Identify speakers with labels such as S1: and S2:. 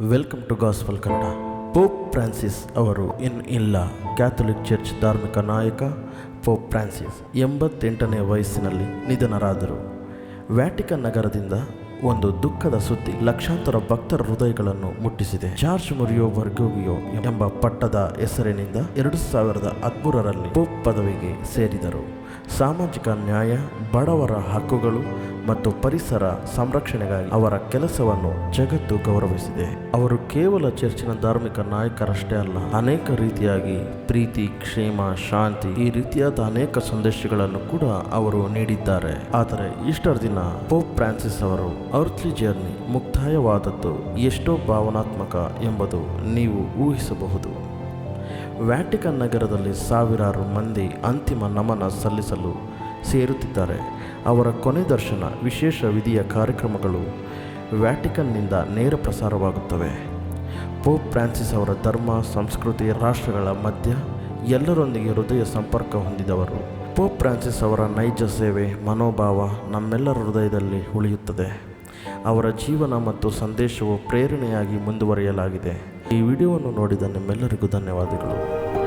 S1: Welcome to gospel Kannada Pope Francis ಅವರು ಇನ್ ಇಲ್ಲ ಕ್ಯಾಥೊಲಿಕ್ ಚರ್ಚ್ ಧಾರ್ಮಿಕ ನಾಯಕ ಪೋಪ್ ಫ್ರಾನ್ಸಿಸ್ ಎಂಬತ್ತೆಂಟನೇ ವಯಸ್ಸಿನಲ್ಲಿ ನಿಧನರಾದರು. ವ್ಯಾಟಿಕನ್ ನಗರದಿಂದ ಒಂದು ದುಃಖದ ಸುದ್ದಿ ಲಕ್ಷಾಂತರ ಭಕ್ತರ ಹೃದಯಗಳನ್ನು ಮುಟ್ಟಿಸಿದೆ. ಜಾರ್ಜ್ ಮುರಿಯೋ ವರ್ಗೋಗಿಯೋ ಎಂಬ ಪಟ್ಟದ ಹೆಸರಿನಿಂದ ಎರಡು ಸಾವಿರದ ಹದಿಮೂರರಲ್ಲಿ ಪೋಪ್ ಪದವಿಗೆ ಸೇರಿದರು. ಸಾಮಾಜಿಕ ನ್ಯಾಯ, ಬಡವರ ಹಕ್ಕುಗಳು ಮತ್ತು ಪರಿಸರ ಸಂರಕ್ಷಣೆಗಾಗಿ ಅವರ ಕೆಲಸವನ್ನು ಜಗತ್ತು ಗೌರವಿಸಿದೆ. ಅವರು ಕೇವಲ ಚರ್ಚಿನ ಧಾರ್ಮಿಕ ನಾಯಕರಷ್ಟೇ ಅಲ್ಲ, ಅನೇಕ ರೀತಿಯಾಗಿ ಪ್ರೀತಿ, ಕ್ಷೇಮ, ಶಾಂತಿ ಈ ರೀತಿಯಾದ ಅನೇಕ ಸಂದೇಶಗಳನ್ನು ಕೂಡ ಅವರು ನೀಡಿದ್ದಾರೆ. ಆದರೆ ಈಸ್ಟರ್ ದಿನ ಪೋಪ್ ಫ್ರಾನ್ಸಿಸ್ ಅವರು ಅರ್ಥ್ಲಿ ಜರ್ನಿ ಮುಕ್ತಾಯವಾದದ್ದು ಎಷ್ಟೋ ಭಾವನಾತ್ಮಕ ಎಂಬುದು ನೀವು ಊಹಿಸಬಹುದು. ವ್ಯಾಟಿಕನ್ ನಗರದಲ್ಲಿ ಸಾವಿರಾರು ಮಂದಿ ಅಂತಿಮ ನಮನ ಸಲ್ಲಿಸಲು ಸೇರುತ್ತಿದ್ದಾರೆ. ಅವರ ಕೊನೆ ದರ್ಶನ ವಿಶೇಷ ವಿಧಿಯ ಕಾರ್ಯಕ್ರಮಗಳು ವ್ಯಾಟಿಕನ್ನಿಂದ ನೇರ ಪ್ರಸಾರವಾಗುತ್ತವೆ. ಪೋಪ್ ಫ್ರಾನ್ಸಿಸ್ ಅವರ ಧರ್ಮ, ಸಂಸ್ಕೃತಿ, ರಾಷ್ಟ್ರಗಳ ಮಧ್ಯ ಎಲ್ಲರೊಂದಿಗೆ ಹೃದಯ ಸಂಪರ್ಕ ಹೊಂದಿದವರು. ಪೋಪ್ ಫ್ರಾನ್ಸಿಸ್ ಅವರ ನೈಜ ಸೇವೆ, ಮನೋಭಾವ ನಮ್ಮೆಲ್ಲರ ಹೃದಯದಲ್ಲಿ ಉಳಿಯುತ್ತದೆ. ಅವರ ಜೀವನ ಮತ್ತು ಸಂದೇಶವು ಪ್ರೇರಣೆಯಾಗಿ ಮುಂದುವರಿಯಲಾಗಿದೆ. ಈ ವಿಡಿಯೋವನ್ನು ನೋಡಿದ ನಿಮ್ಮೆಲ್ಲರಿಗೂ ಧನ್ಯವಾದಗಳು.